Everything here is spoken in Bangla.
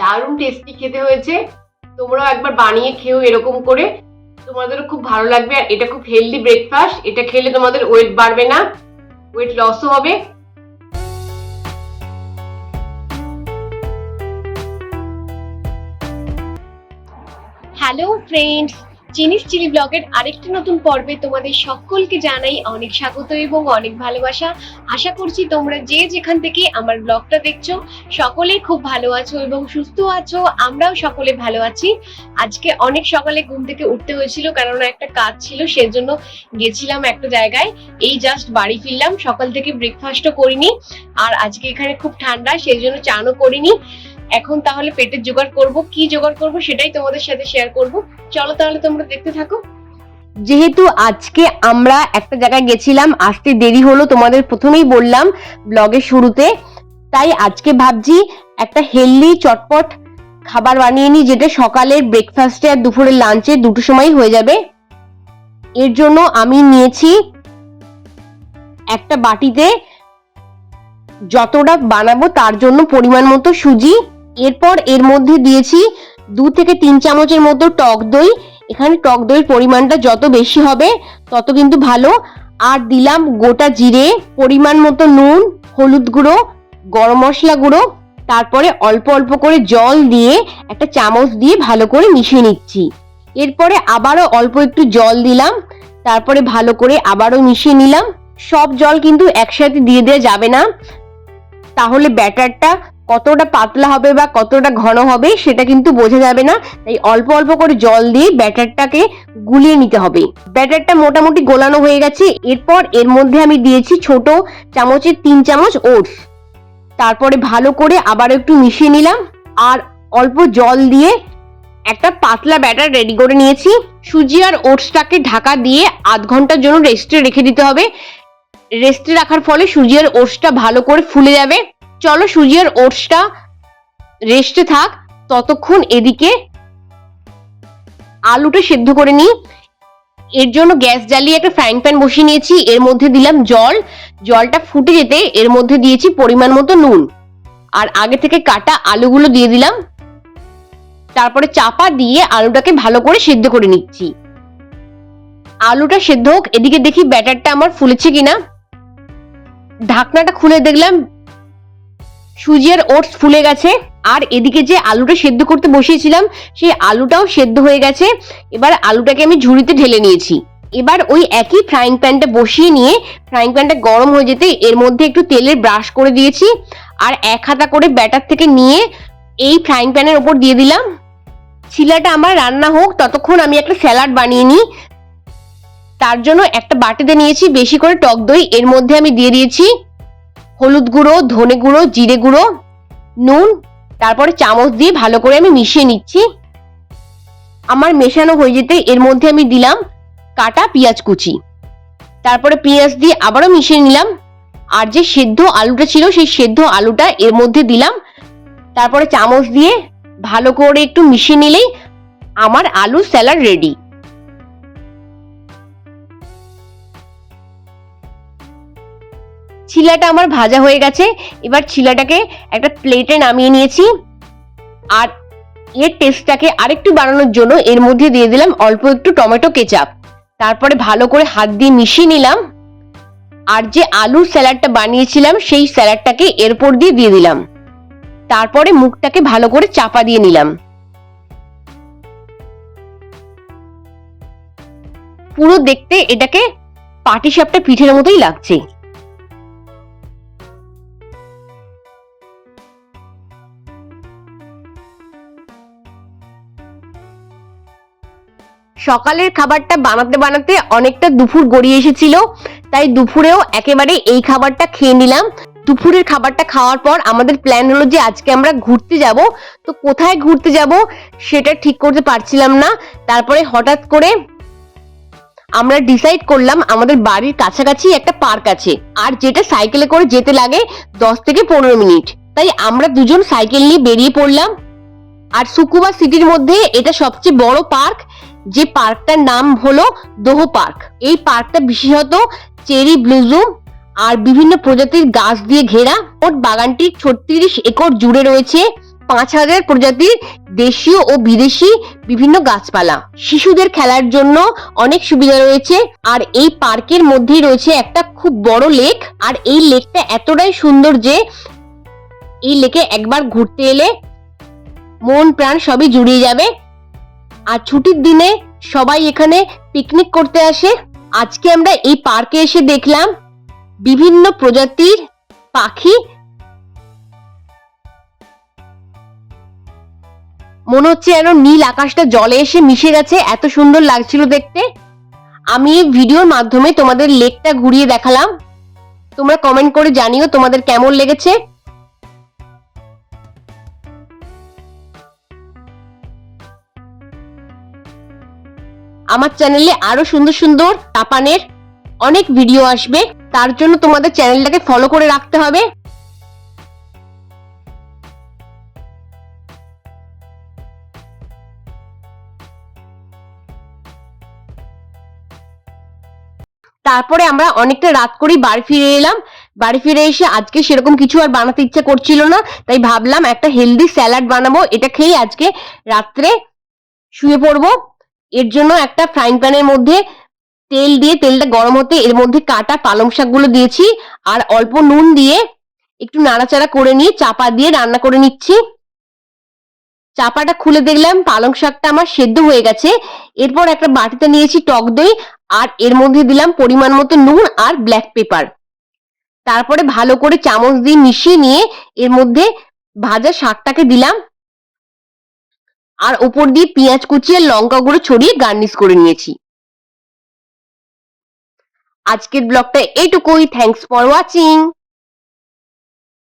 দারুণ টেস্টি খেতে হয়েছে। তোমরাও একবার বানিয়ে খেও এরকম করে। তোমাদেরও খুব ভালো লাগবে। আর এটা খুব হেলদি ব্রেকফাস্ট এটা খেলে তোমাদের ওয়েট বাড়বে না। ওয়েট লসও হবে। হ্যালো ফ্রেন্ডস চিনিস চিলি ব্লগের আরেকটি নতুন পর্বে তোমাদের সকলকে জানাই অনেক স্বাগত এবং অনেক ভালোবাসা। আশা করছি তোমরা যে যেখান থেকে আমার ব্লগটা দেখছ সকলে খুব ভালো আছো এবং সুস্থ আছো, আমরাও সকলে ভালো আছি। আজকে অনেক সকালে ঘুম থেকে উঠতে হয়েছিল কারণ একটা কাজ ছিল, সেজন্য গেছিলাম একটা জায়গায়। এই জাস্ট বাড়ি ফিরলাম, সকাল থেকে ব্রেকফাস্টও করিনি। আর আজকে এখানে খুব ঠান্ডা সেই জন্য চানও করিনি। এখন তাহলে পেটের জোগাড় করব, কি জোগাড় করব সেটাই তোমাদের সাথে শেয়ার করব। চলো তাহলে তোমরা দেখতে থাকো। যেহেতু আজকে আমরা একটা জায়গায় গেছিলাম, আসতে দেরি হলো, তোমাদের প্রথমেই বললাম ব্লগের শুরুতে। তাই আজকে ভাবছি একটা হেলদি চটপট খাবার বানিয়ে নিই, যেটা সকালের ব্রেকফাস্টে আর দুপুরের লাঞ্চে দুটো সময় হয়ে যাবে। এর জন্য আমি নিয়েছি একটা বাটিতে যতটা বানাবো তার জন্য পরিমাণ মতো সুজি। এরপর এর মধ্যে দিয়েছি দু থেকে তিন চামচের মতো টক দই। এখানে টক দইয়ের পরিমাণটা যত বেশি হবে, তত কিন্তু ভালো। আর দিলাম গোটা জিরে, পরিমাণ মতো নুন, হলুদ গুঁড়ো, গরম মশলা গুঁড়ো। তারপরে অল্প অল্প করে জল দিয়ে একটা চামচ দিয়ে ভালো করে মিশিয়ে নিচ্ছি। এরপরে আবারও অল্প একটু জল দিলাম। তারপরে ভালো করে আবারও মিশিয়ে নিলাম। সব জল কিন্তু একসাথে দিয়ে দেওয়া যাবে না। তাহলে ব্যাটারটা কতটা পাতলা হবে বা কতটা ঘন হবে সেটা কিন্তু বোঝা যাবে না। তাই অল্প অল্প করে জল দিয়ে ব্যাটারটাকে গুলিয়ে নিতে হবে। ব্যাটারটা মোটামুটি গোলানো হয়ে গেছে। এরপর এর মধ্যে আমি দিয়েছি ছোট চামচের তিন চামচ ওটস। তারপরে ভালো করে আবার একটু মিশিয়ে নিলাম। আর অল্প জল দিয়ে একটা পাতলা ব্যাটার রেডি করে নিয়েছি। সুজি আর ওটসটাকে ঢাকা দিয়ে আধ ঘণ্টার জন্য রেস্টে রেখে দিতে হবে। রেস্টে রাখার ফলে সুজি আর ওটসটা ভালো করে ফুলে যাবে। চলো সুজি আর ওটসটা রেস্টে থাক, ততক্ষণ এদিকে আলুটা সেদ্ধ করে নিই। এর জন্য গ্যাস জ্বালিয়ে একটা ফ্রাইং প্যান বসিয়ে নিয়েছি, এর মধ্যে দিলাম জল। জলটা ফুটে যেতে এর মধ্যে দিয়েছি পরিমাণ মতো নুন। আর আগে থেকে কাটা আলুগুলো দিয়ে দিলাম। তারপরে চাপা দিয়ে আলুটাকে ভালো করে সেদ্ধ করে নিচ্ছি। আলুটা সেদ্ধ হোক, এদিকে দেখি ব্যাটারটা আমার ফুলেছে কিনা। ঢাকনাটা খুলে দেখলাম সুজি আর ওটস ফুলে গেছে। আর এদিকে যে আলুটা সেদ্ধ করতে বসিয়েছিলাম, সেই আলুটাও সেদ্ধ হয়ে গেছে। এবার আলুটাকে আমি ঝুড়িতে ঢেলে নিয়েছি। এবার ওই একই ফ্রাইং প্যানটা বসিয়ে নিয়ে ফ্রাইং প্যানটা গরম হয়ে যেতে এর মধ্যে একটু তেলের ব্রাশ করে দিয়েছি। আর এক হাতা করে ব্যাটার থেকে নিয়ে এই ফ্রাইং প্যানের ওপর দিয়ে দিলাম। ছিলাটা আমার রান্না হোক, ততক্ষণ আমি একটা স্যালাড বানিয়ে নিই। তার জন্য একটা বাটিতে নিয়েছি, বেশি করে টক দই। এর মধ্যে আমি দিয়ে দিয়েছি হলুদ গুঁড়ো, ধনে গুঁড়ো, জিরে গুঁড়ো, নুন, তারপরে চামচ দিয়ে ভালো করে আমি মিশিয়ে নিচ্ছি। আমার মেশানো হয়ে যেতে এর মধ্যে আমি দিলাম কাটা পেঁয়াজ কুচি। তারপরে পেঁয়াজ দিয়ে আবারও মিশিয়ে নিলাম। আর যে সেদ্ধ আলুটা ছিল, সেই সেদ্ধ আলুটা এর মধ্যে দিলাম। তারপরে চামচ দিয়ে ভালো করে একটু মিশিয়ে নিলেই আমার আলু স্যালাড রেডি। ছিলাটা আমার ভাজা হয়ে গেছে। এবার ছিলাটাকে একটা প্লেটে নামিয়ে নিয়েছি। আর এর টেস্টটাকে আরেকটু বাড়ানোর জন্য এর মধ্যে দিয়ে দিলাম অল্প একটু টমেটো কেচাপ তারপরে ভালো করে হাত দিয়ে মিশিয়ে নিলাম। আর যে আলুর স্যালাডটা বানিয়েছিলাম, সেই স্যালাডটাকে এরপর দিয়ে দিয়ে দিলাম। তারপরে মুখটাকে ভালো করে চাপা দিয়ে নিলাম। পুরো দেখতে এটাকে পাটিসাপটা পিঠের মতোই লাগছে। সকালের খাবারটা বানাতে বানাতে অনেকটা দুপুর গড়িয়ে এসেছিল, তাই দুপুরেও একেবারে এই খাবারটা খেয়ে নিলাম। দুপুরের খাবারটা খাওয়ার পর আমাদের প্ল্যান হলো যে আজকে আমরা ঘুরতে যাব। তো কোথায় ঘুরতে যাব সেটা ঠিক করতে পারছিলাম না। তারপরে হঠাৎ করে আমরা ডিসাইড করলাম আমাদের বাড়ির কাছাকাছি একটা পার্ক আছে, আর যেটা সাইকেলে করে যেতে লাগে দশ থেকে পনেরো মিনিট। তাই আমরা দুজন সাইকেল নিয়ে বেরিয়ে পড়লাম। আর সুকুবা সিটির মধ্যে এটা সবচেয়ে বড় পার্ক, যে পার্কটার নাম হলো দোহ পার্ক। এই পার্কটা বিশেষত চেরি ব্লুজুম আর বিভিন্ন প্রজাতির গাছ দিয়ে ঘেরা। ওর বাগানটি ছত্রিশ একর জুড়ে রয়েছে। পাঁচ হাজার প্রজাতির দেশীয় ও বিদেশি বিভিন্ন গাছপালা। শিশুদের খেলার জন্য অনেক সুবিধা রয়েছে। আর এই পার্কের মধ্যেই রয়েছে একটা খুব বড় লেক। আর এই লেকটা এতটাই সুন্দর যে এই লেকে একবার ঘুরতে এলে মন প্রাণ সবই জুড়িয়ে যাবে। আর ছুটির দিনে সবাই এখানে পিকনিক করতে আসে। আজকে আমরা এই পার্কে এসে দেখলাম বিভিন্ন প্রজাতির পাখি। মনে হচ্ছে যেন নীল আকাশটা জলে এসে মিশে গেছে, এত সুন্দর লাগছিল দেখতে। আমি এই ভিডিওর মাধ্যমে তোমাদের লেকটা ঘুরিয়ে দেখালাম। তোমরা কমেন্ট করে জানিও তোমাদের কেমন লেগেছে। আমার চ্যানেলে আরও সুন্দর সুন্দর জাপানের অনেক ভিডিও আসবে। তার জন্য তোমাদের চ্যানেলটাকে ফলো করে রাখতে হবে। তারপরে আমরা অনেকটা রাত করেই বাড়ি ফিরে এলাম। বাড়ি ফিরে এসে আজকে সেরকম কিছু আর বানাতে ইচ্ছা করছিল না, তাই ভাবলাম একটা হেলদি স্যালাড বানাবো। এটা খেয়ে আজকে রাত্রে শুয়ে পড়ব। এর জন্য একটা ফ্রাইং প্যানের মধ্যে তেল দিয়ে তেলটা গরম হতে এর মধ্যে কাটা পালং শাকগুলো দিয়েছি আর অল্প নুন দিয়ে একটু নাড়াচাড়া করে নিয়ে চাপা দিয়ে রান্না করে নিচ্ছি। চাপাটা খুলে দেখলাম পালং শাকটা আমার সেদ্ধ হয়ে গেছে। এরপর একটা বাটিতে নিয়েছি টক দই আর এর মধ্যে দিলাম পরিমাণ মতো নুন আর ব্ল্যাক পেপার তারপরে ভালো করে চামচ দিয়ে মিশিয়ে নিয়ে এর মধ্যে ভাজা শাকটাকে দিলাম। আর উপর দিয়ে পেঁয়াজ কুচিয়ে লঙ্কা গুঁড়ো ছড়িয়ে গার্নিশ করে নিয়েছি। আজকের ব্লগটা এইটুকুই থ্যাংকস ফর ওয়াচিং